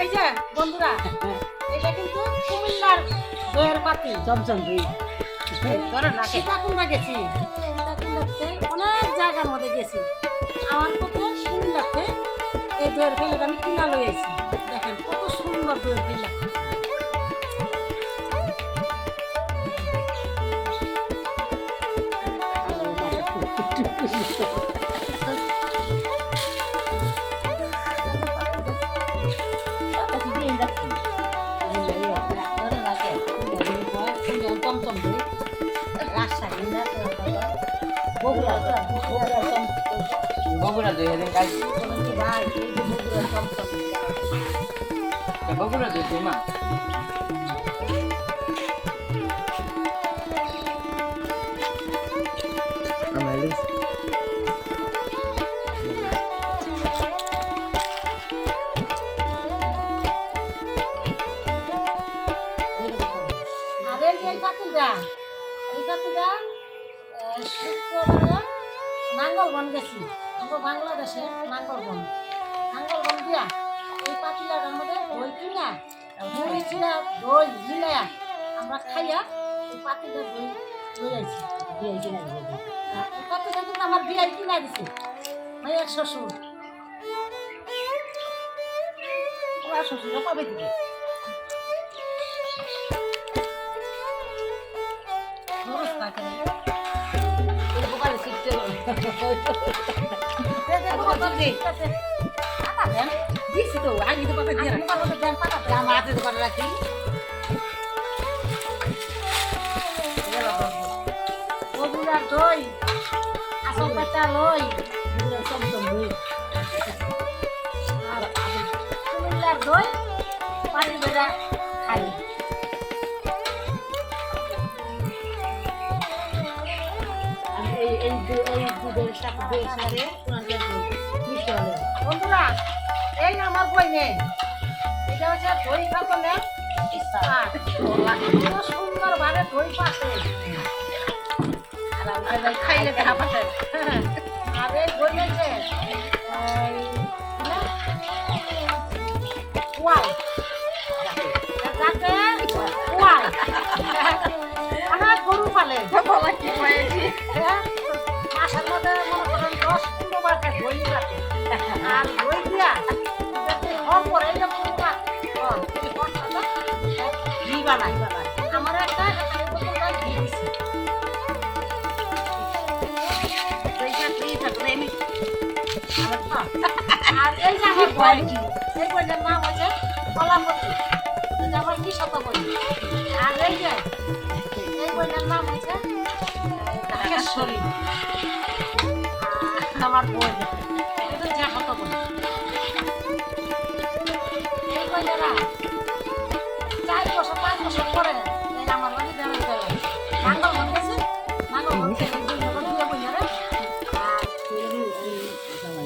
এই যে, বন্ধুরা, এটা কিন্তু কুমিল্লার দইয়ের পাতি। চমচম দই সীতাকুণ্ডা গেছি। সীতাকুণ্ডাতে অনেক জায়গার মধ্যে গেছি। আমার কত কুমিল্লাতে এই দইয়ের ফেলে আমি কিনা লই বগুড়া দুই হাজার কাজ। বগুড়া চমচম বগুড়া দুই মা নাঙ্গলবন গেছি বাংলাদেশে নাঙ্গলবন নাঙ্গলবন দিয়া চিনা দই মিলাইয়া আমরা খাইয়া এই পাখিটার দই লই আইছি দিয়ে কিনা আর এই পাখিটা কিন্তু আমার বিয়াই কিনা দিছে মায়ের শ্বশুর। ওরা শ্বশুরও পাবে দিবে? খরচ থাকে দিছি তো আগে তো পাতা দিয়ে। আমার হাতে তো পাতা রাখি বগুড়ার দই আসল পাতা লই বগুড়ার চমচম আর কুমিল্লার দই পানি বেড়া খাই এই এই দু- এই দুধের সাথে দইয়ের সাথে তোমাকে মিষ্টি হলে বন্ধুরা এই আমার বই নেই? এটা হচ্ছে দই খাবলে সুন্দর ভাবে দই পাশে। খাইলে দেখা আর এই যাতে ওয়াল অনেক গরু পালে। কি হয়েছে? হ্যাঁ, মাসের মধ্যে মনে করেন দশ পনেরো বার খায় দই আর বানাই আমার একটা আর এই যে আমার বই এই বইটার নাম হচ্ছে কলাপতি আমার কি শত বই আর এই যে, এই বইটার নাম এটা যে শত বই এই বইটারা বছর পরে এই আমার বাড়ি বেড়াতে গেল নাঙ্গল বন গেছে। নাঙ্গল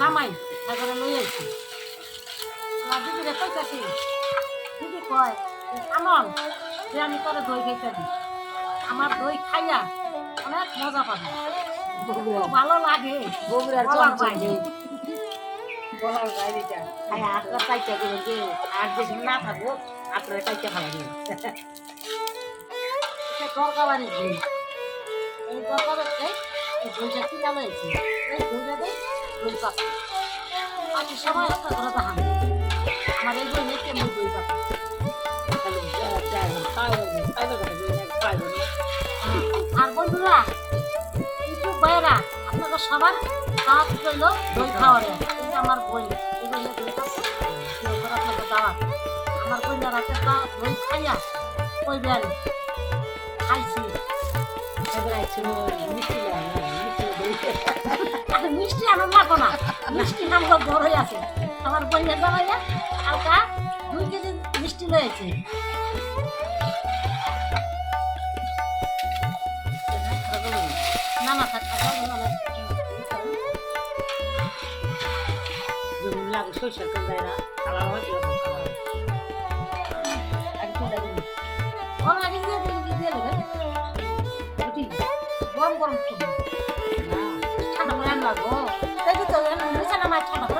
জামাই তারপরে লই আইছি আমার দিদিরে কইতাছি দিদি কয় আমল যে আমি তোরে দই খাইতে দিই। আমার দই খাইয়া অনেক মজা পাবি। ভালো লাগে। বগুড়ার বলার বাইরে। দই বলার বাইরেটা চাইটা করে যে আর যেদিন না থাকব আপনারা চাইটা ভালো দই। এই দেখান আমার। আর বন্ধুরা, ইউটিউব ভাইয়েরা, আপনারা সবার খাওয়া রইল দই খাওয়ারে আমার বই, এই আমার রাতে খাওয়া দই খাইয়া কই বেন খাইছি। মিষ্টি আমার লাগবো না মিষ্টি আমার বড়ই আছে। আমার বইয়ের জামাইয়া হালকা দুই কেজি মিষ্টি লয়েছে না না থাক লাগে সরিষার তেল দেয় না, কালার হয় এরকম কালার। গরম গরম ঠান্ডা করে আনবা তাই তো ঠান্ডা করে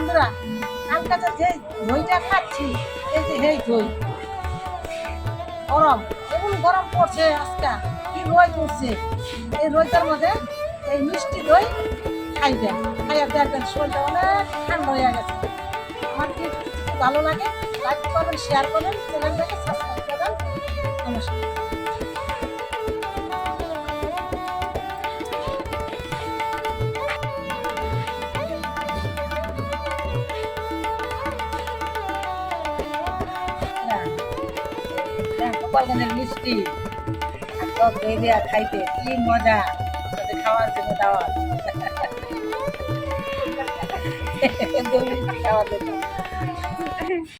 বন্ধুরা যে খাচ্ছি, এই যে গরম এমন গরম পড়ছে আজকে? কি রই করছে এই রইটার মধ্যে এই মিষ্টি দই খাইবেন খাইয়া দেখবেন শরীরটা অনেক ঠান্ডা হয়ে গেছে। আমার কি ভালো লাগে? লাইক করবেন শেয়ার করবেন চ্যানেলটাকে সাবস্ক্রাইব করবেন নমস্কার। গোপালগঞ্জের মিষ্টি। সব দই দেওয়া খাইতে কি মজা। তাদের খাওয়ার জন্য দাওয়াত। খাওয়ার জন্য।